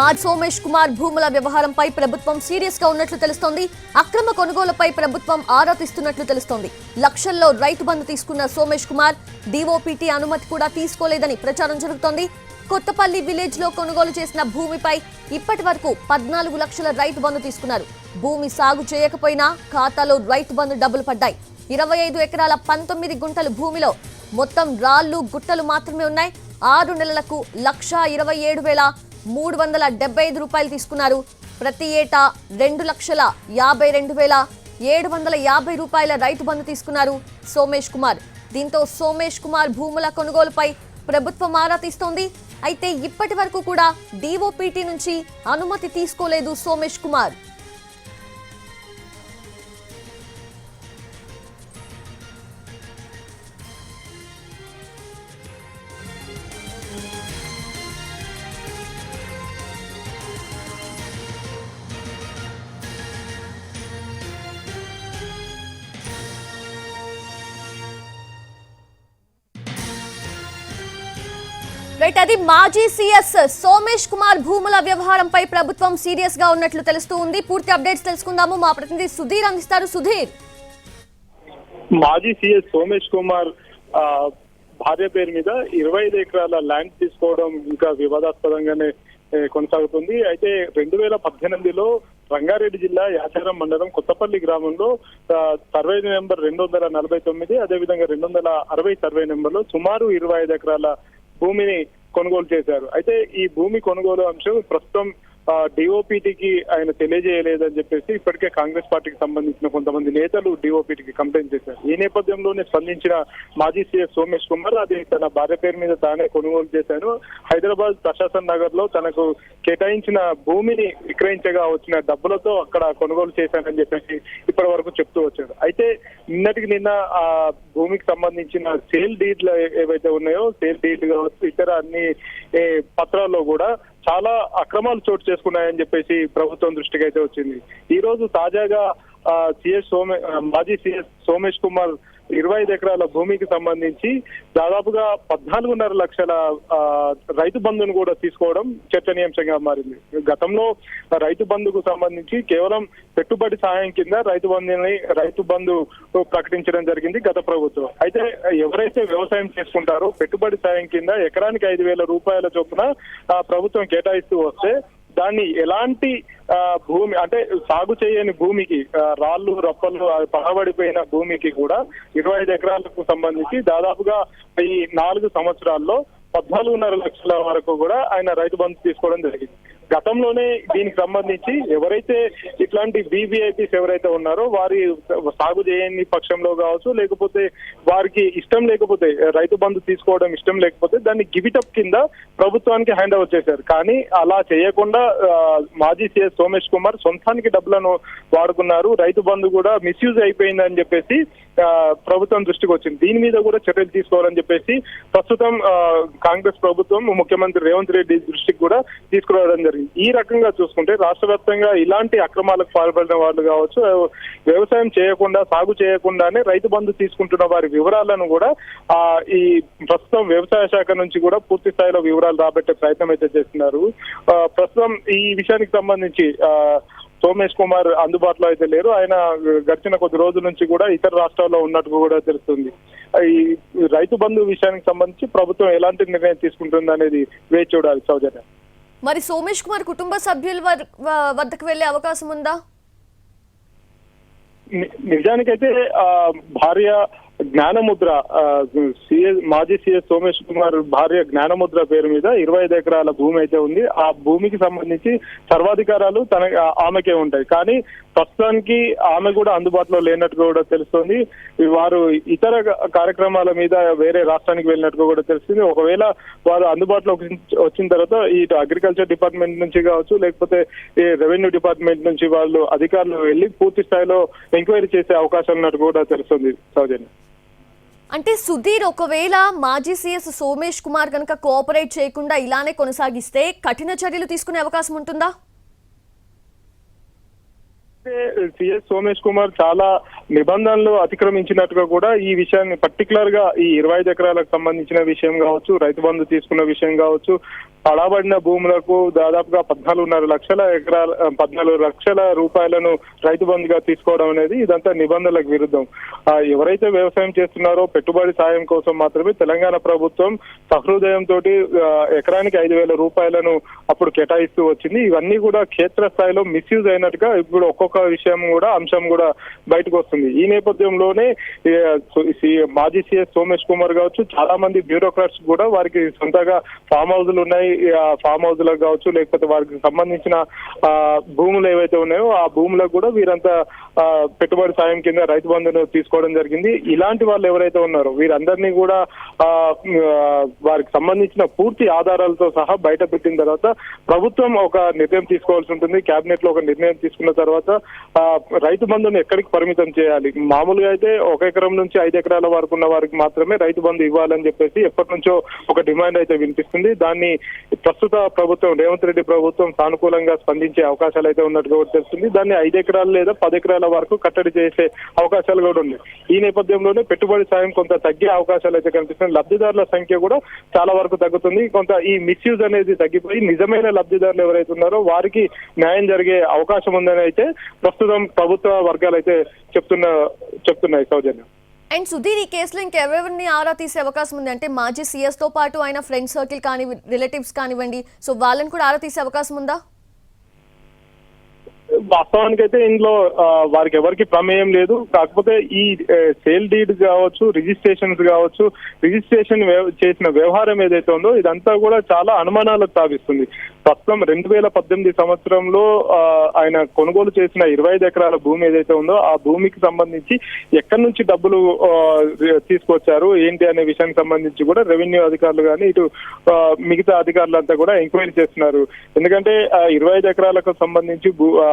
మా సోమేష్ కుమార్ భూముల వ్యవహారంపై ప్రభుత్వం సీరియస్గా ఉన్నట్లు తెలుస్తోంది. అక్రమ కొనుగోలుపై ప్రభుత్వం ఆరా తీస్తున్నట్లు తెలుస్తోంది. లక్షల్లో రైతు బంధు తీసుకున్న సోమేష్ కుమార్ డిఓపిటి అనుమతి కూడా తీసుకోలేదని ప్రచారం జరుగుతోంది. కొత్తపల్లి విలేజ్లో కొనుగోలు చేసిన భూమిపై ఇప్పటి వరకు పద్నాలుగు లక్షల రైతు బంధు తీసుకున్నారు. భూమి సాగు చేయకపోయినా ఖాతాలో రైతు బంధు డబ్బులు పడ్డాయి. ఇరవై ఐదు ఎకరాల పంతొమ్మిది గుంటలు భూమిలో మొత్తం రాళ్ళు గుట్టలు మాత్రమే ఉన్నాయి. ఆరు నెలలకు లక్ష ఇరవై ఏడు వేల మూడు వందల డెబ్బై ఐదు రూపాయలు తీసుకున్నారు. ప్రతి ఏటా రెండు లక్షల యాభై రెండు వేల ఏడు వందల యాభై రూపాయల రైతు బంధు తీసుకున్నారు సోమేష్ కుమార్. దీంతో సోమేష్ కుమార్ భూముల కొనుగోలుపై ప్రభుత్వం ఆరా తీస్తోంది. అయితే ఇప్పటి వరకు కూడా డీఓపీటీ నుంచి అనుమతి తీసుకోలేదు సోమేష్ కుమార్. రైట్ అది మాజీ సీఎస్ సోమేష్ కుమార్ భూముల వ్యవహారంపై ప్రభుత్వం సీరియస్గా ఉన్నట్లు తెలుస్తూ ఉంది. పూర్తి అప్డేట్స్ తెలుసుకుందాము. మా ప్రతినిధి సుధీర్ అందిస్తారు. సుధీర్. మాజీ సీఎస్ సోమేష్ కుమార్ భార్య పేరు మీద ఇరవై ఐదు ఎకరాల ల్యాండ్ తీసుకోవడం ఇంకా వివాదాస్పదంగానే కొనసాగుతుంది. అయితే రెండు వేల పద్దెనిమిదిలో రంగారెడ్డి జిల్లా యాచారం మండలం కొత్తపల్లి గ్రామంలో సర్వే నెంబర్ రెండు వందల నలభై తొమ్మిది అదేవిధంగా రెండు వందల అరవై సర్వే నెంబర్లో సుమారు ఇరవై ఐదు ఎకరాల భూమిని కొనుగోలు చేశారు. అయితే ఈ భూమి కొనుగోలు అంశం ప్రస్తుతం డిఓపిటికి ఆయన తెలియజేయలేదని చెప్పేసి ఇప్పటికే కాంగ్రెస్ పార్టీకి సంబంధించిన కొంతమంది నేతలు డిఓపిటికి కంప్లైంట్ చేశారు. ఈ నేపథ్యంలోనే స్పందించిన మాజీ సీఎస్ సోమేష్ కుమార్ అది తన భార్య పేరు మీద తానే కొనుగోలు చేశాను. హైదరాబాద్ ప్రశాసన్ నగర్లో తనకు కేటాయించిన భూమిని విక్రయించగా వచ్చిన డబ్బులతో అక్కడ కొనుగోలు చేశానని చెప్పేసి ఇప్పటి వరకు చెప్తూ వచ్చారు. అయితే నిన్నటికి నిన్న ఆ భూమికి సంబంధించిన సేల్ డీడ్లు ఏవైతే ఉన్నాయో సేల్ డీడ్ కావచ్చు ఇతర అన్ని పత్రాల్లో కూడా చాలా అక్రమాలు చోటు చేసుకున్నాయని చెప్పేసి ప్రభుత్వం దృష్టికి అయితే వచ్చింది. ఈ రోజు తాజాగా సిఎస్ సోమే మాజీ సిఎస్ సోమేష్ కుమార్ ఇరవై ఐదు ఎకరాల భూమికి సంబంధించి దాదాపుగా పద్నాలుగున్నర లక్షల ఆ, రైతు బంధును కూడా తీసుకోవడం చర్చనీయాంశంగా మారింది. గతంలో రైతు బంధుకు సంబంధించి కేవలం పెట్టుబడి సాయం కింద రైతు బంధుని రైతు బంధు ప్రకటించడం జరిగింది గత ప్రభుత్వం. అయితే ఎవరైతే వ్యవసాయం చేసుకుంటారో పెట్టుబడి సాయం కింద ఎకరానికి ఐదు వేల రూపాయల చొప్పున ఆ, ప్రభుత్వం కేటాయిస్తూ వస్తే దాన్ని ఎలాంటి భూమి అంటే సాగు చేయని భూమికి రాళ్ళు రప్పలు పడబడిపోయిన భూమికి కూడా ఇరవై ఐదు ఎకరాలకు సంబంధించి దాదాపుగా ఈ నాలుగు సంవత్సరాల్లో పద్నాలుగున్నర లక్షల వరకు కూడా ఆయన రైతు బంధు తీసుకోవడం జరిగింది. గతంలోనే దీనికి సంబంధించి ఎవరైతే ఇట్లాంటి బీబీఐపీస్ ఎవరైతే ఉన్నారో వారి సాగు చేయని పక్షంలో కావచ్చు లేకపోతే వారికి ఇష్టం లేకపోతే రైతు బంధు తీసుకోవడం ఇష్టం లేకపోతే దాన్ని గివిటప్ కింద ప్రభుత్వానికి హ్యాండ్ ఓవర్ చేశారు. కానీ అలా చేయకుండా మాజీ సీఎస్ సోమేష్ కుమార్ సొంతానికి డబ్బులను వాడుకున్నారు. రైతు బంధు కూడా మిస్యూజ్ అయిపోయిందని చెప్పేసి ప్రభుత్వం దృష్టికి వచ్చింది. దీని మీద కూడా చర్యలు తీసుకోవాలని చెప్పేసి ప్రస్తుతం కాంగ్రెస్ ప్రభుత్వం ముఖ్యమంత్రి రేవంత్ రెడ్డి దృష్టికి కూడా తీసుకురావడం జరిగింది. ఈ రకంగా చూసుకుంటే రాష్ట్ర వ్యాప్తంగా ఇలాంటి అక్రమాలకు పాల్పడిన వాళ్ళు కావచ్చు వ్యవసాయం చేయకుండా సాగు చేయకుండానే రైతు బంధు తీసుకుంటున్న వారి వివరాలను కూడా ఆ ఈ ప్రస్తుతం వ్యవసాయ శాఖ నుంచి కూడా పూర్తి స్థాయిలో వివరాలు రాబట్టే ప్రయత్నం అయితే చేస్తున్నారు. ప్రస్తుతం ఈ విషయానికి సంబంధించి ఆ సోమేష్ కుమార్ అందుబాటులో అయితే లేరు. ఆయన గడిచిన కొద్ది రోజుల నుంచి కూడా ఇతర రాష్ట్రాల్లో ఉన్నట్టు కూడా తెలుస్తుంది. ఈ రైతు బంధు విషయానికి సంబంధించి ప్రభుత్వం ఎలాంటి నిర్ణయం తీసుకుంటుంది అనేది వేచి చూడాలి సౌజన్య. మరి సోమేష్ కుమార్ కుటుంబ సభ్యుల వద్దకు వెళ్ళే అవకాశం ఉందా? నిజానికైతే ఆ భార్య జ్ఞానముద్ర ఆ, సిఎస్ మాజీ సిఎస్ సోమేష్ కుమార్ భార్య జ్ఞానముద్ర పేరు మీద ఇరవై ఐదు ఎకరాల భూమి అయితే ఉంది. ఆ భూమికి సంబంధించి సర్వాధికారాలు తన ఆమెకే ఉంటాయి. కానీ ప్రస్తుతానికి ఆమె కూడా అందుబాటులో లేనట్టుగా కూడా తెలుస్తుంది. వారు ఇతర కార్యక్రమాల మీద వేరే రాష్ట్రానికి వెళ్ళినట్టుగా కూడా తెలుస్తుంది. ఒకవేళ వారు అందుబాటులో వచ్చిన తర్వాత ఇటు అగ్రికల్చర్ డిపార్ట్మెంట్ నుంచి కావచ్చు లేకపోతే ఈ రెవెన్యూ డిపార్ట్మెంట్ నుంచి వాళ్ళు అధికారులు వెళ్ళి పూర్తి స్థాయిలో ఎంక్వైరీ చేసే అవకాశం ఉన్నట్టు కూడా తెలుస్తుంది సౌజన్య. అంటే సుధీర్ ఒకవేళ మాజీ సీఎస్ సోమేష్ కుమార్ కనుక కోఆపరేట్ చేయకుండా ఇలానే కొనసాగిస్తే కఠిన చర్యలు తీసుకునే అవకాశం ఉంటుందా? సిఎస్ సోమేష్ కుమార్ చాలా నిబంధనలు అతిక్రమించినట్టుగా కూడా ఈ విషయాన్ని పర్టికులర్గా ఈ ఇరవై ఐదు ఎకరాలకు సంబంధించిన విషయం కావచ్చు రైతు బంధు తీసుకున్న విషయం కావచ్చు పడబడిన భూములకు దాదాపుగా పద్నాలుగున్నర లక్షల ఎకరాల పద్నాలుగు లక్షల రూపాయలను రైతు బంధుగా తీసుకోవడం అనేది ఇదంతా నిబంధనలకు విరుద్ధం. ఎవరైతే వ్యవసాయం చేస్తున్నారో పెట్టుబడి సాయం కోసం మాత్రమే తెలంగాణ ప్రభుత్వం సహృదయంతో ఎకరానికి ఐదు వేల రూపాయలను అప్పుడు కేటాయిస్తూ వచ్చింది. ఇవన్నీ కూడా క్షేత్రస్థాయిలో మిస్యూజ్ అయినట్టుగా ఇప్పుడు ఒక్కొక్క ఒక విషయం కూడా అంశం కూడా బయటకు వస్తుంది. ఈ నేపథ్యంలోనే మాజీ సీఎస్ సోమేష్ కుమార్ కావచ్చు చాలా మంది బ్యూరోక్రాట్స్ కూడా వారికి సొంతగా ఫామ్ హౌస్లు ఉన్నాయి. ఆ ఫామ్ హౌస్లకు కావచ్చు లేకపోతే వారికి సంబంధించిన భూములు ఏవైతే ఉన్నాయో ఆ భూములకు కూడా వీరంతా పెట్టుబడి సాయం కింద రైతు బంధును తీసుకోవడం జరిగింది. ఇలాంటి వాళ్ళు ఎవరైతే ఉన్నారో వీరందరినీ కూడా వారికి సంబంధించిన పూర్తి ఆధారాలతో సహా బయట పెట్టిన తర్వాత ప్రభుత్వం ఒక నిర్ణయం తీసుకోవాల్సి ఉంటుంది. కేబినెట్లో ఒక నిర్ణయం తీసుకున్న తర్వాత రైతు బంధుని ఎక్కడికి పరిమితం చేయాలి? మామూలుగా అయితే ఒక ఎకరం నుంచి ఐదు ఎకరాల వరకు ఉన్న వారికి మాత్రమే రైతు బంధు ఇవ్వాలని చెప్పేసి ఎప్పటి నుంచో ఒక డిమాండ్ అయితే వినిపిస్తుంది. దాన్ని ప్రస్తుత ప్రభుత్వం రేవంత్ రెడ్డి ప్రభుత్వం సానుకూలంగా స్పందించే అవకాశాలు అయితే ఉన్నట్టుగా తెలుస్తుంది. దాన్ని ఐదు ఎకరాలు లేదా పది ఎకరాల వరకు కట్టడి చేసే అవకాశాలు కూడా ఉన్నాయి. ఈ నేపథ్యంలోనే పెట్టుబడి సాయం కొంత తగ్గే అవకాశాలు అయితే కనిపిస్తున్నాయి. లబ్ధిదారుల సంఖ్య కూడా చాలా వరకు తగ్గుతుంది. కొంత ఈ మిస్యూజ్ అనేది తగ్గిపోయి నిజమైన లబ్ధిదారులు ఎవరైతే ఉన్నారో వారికి న్యాయం జరిగే అవకాశం ఉందని అయితే ప్రస్తుతం ప్రభుత్వ వర్గాలు అయితే చెప్తున్న చెప్తున్నాయి సౌజన్యం. అండ్ సుధీర్ ఈ కేసులో ఇంకెవరెవరిని ఆరా తీసే అవకాశం ఉంది? అంటే మాజీ సీఎస్తో పాటు ఆయన ఫ్రెండ్ సర్కిల్ కానీ రిలేటివ్స్ కానివ్వండి సో వాళ్ళని కూడా ఆరా తీసే అవకాశం ఉందా? వాస్తవానికి అయితే ఇందులో వారికి ఎవరికి ప్రమేయం లేదు. కాకపోతే ఈ సేల్ డీడ్ కావచ్చు రిజిస్ట్రేషన్స్ కావచ్చు రిజిస్ట్రేషన్ చేసిన వ్యవహారం ఏదైతే ఉందో ఇదంతా కూడా చాలా అనుమానాలకు తావిస్తుంది. ప్రస్తుతం రెండు వేల పద్దెనిమిది సంవత్సరంలో ఆయన కొనుగోలు చేసిన ఇరవై ఐదు ఎకరాల భూమి ఏదైతే ఉందో ఆ భూమికి సంబంధించి ఎక్కడి నుంచి డబ్బులు ఆ, తీసుకొచ్చారు ఏంటి అనే విషయానికి సంబంధించి కూడా రెవెన్యూ అధికారులు కానీ ఇటు ఆ, మిగతా అధికారులంతా కూడా ఎంక్వైరీ చేస్తున్నారు. ఎందుకంటే ఆ ఇరవై ఐదు ఎకరాలకు సంబంధించి భూ- ఆ,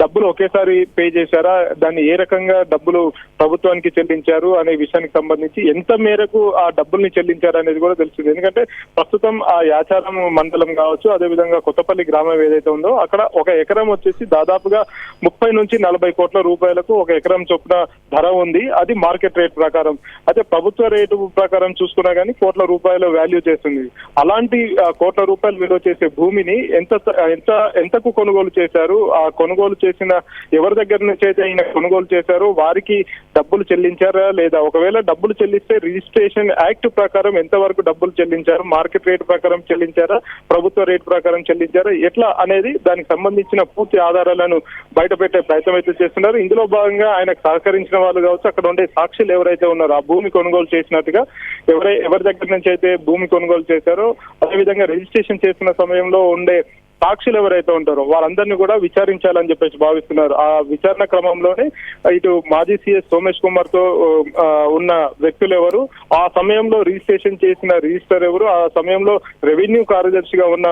డబ్బులు ఒకేసారి పే చేశారా? దాన్ని ఏ రకంగా డబ్బులు ప్రభుత్వానికి చెల్లించారు అనే విషయానికి సంబంధించి ఎంత మేరకు ఆ డబ్బుల్ని చెల్లించారు అనేది కూడా తెలుస్తుంది. ఎందుకంటే ప్రస్తుతం ఆ యాచారం మండలం కావచ్చు అదేవిధంగా కొత్తపల్లి గ్రామం ఏదైతే ఉందో అక్కడ ఒక ఎకరం వచ్చేసి దాదాపుగా ముప్పై నుంచి నలభై కోట్ల రూపాయలకు ఒక ఎకరం చొప్పున ధర ఉంది. అది మార్కెట్ రేట్ ప్రకారం. అయితే ప్రభుత్వ రేటు ప్రకారం చూసుకున్నా కానీ కోట్ల రూపాయల వాల్యూ చేస్తుంది. అలాంటి కోట్ల రూపాయలు విలువ చేసే భూమిని ఎంత ఎంత ఎంతకు కొనుగోలు చేశారు? ఆ కొనుగోలు చేసిన ఎవరి దగ్గర నుంచి అయితే ఆయన కొనుగోలు చేశారో వారికి డబ్బులు చెల్లించారా లేదా ఒకవేళ డబ్బులు చెల్లిస్తే రిజిస్ట్రేషన్ యాక్ట్ ప్రకారం ఎంతవరకు డబ్బులు చెల్లించారు మార్కెట్ రేట్ ప్రకారం చెల్లించారా ప్రభుత్వ రేట్ ప్రకారం చెల్లించారా ఎట్లా అనేది దానికి సంబంధించిన పూర్తి ఆధారాలను బయట పెట్టే ప్రయత్నం అయితే చేస్తున్నారు. ఇందులో భాగంగా ఆయనకు సహకరించిన వాళ్ళు కావచ్చు అక్కడ ఉండే సాక్షులు ఎవరైతే ఉన్నారో ఆ భూమి కొనుగోలు చేసినట్టుగా ఎవరై ఎవరి దగ్గర నుంచి అయితే భూమి కొనుగోలు చేశారో అదేవిధంగా రిజిస్ట్రేషన్ చేసిన సమయంలో ఉండే సాక్షులు ఎవరైతే ఉంటారో వారందరినీ కూడా విచారించాలని చెప్పేసి భావిస్తున్నారు. ఆ విచారణ క్రమంలోనే ఇటు మాజీ సీఎస్ సోమేష్ కుమార్తో ఉన్న వ్యక్తులు ఎవరు? ఆ సమయంలో రిజిస్ట్రేషన్ చేసిన రిజిస్టర్ ఎవరు? ఆ సమయంలో రెవెన్యూ కార్యదర్శిగా ఉన్న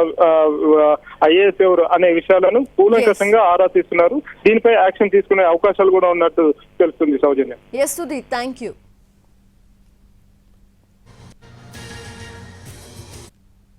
ఐఏఎస్ ఎవరు అనే విషయాలను కూలంకషంగా ఆరా తీస్తున్నారు. దీనిపై యాక్షన్ తీసుకునే అవకాశాలు కూడా ఉన్నట్టు తెలుస్తుంది సౌజన్య. Thank you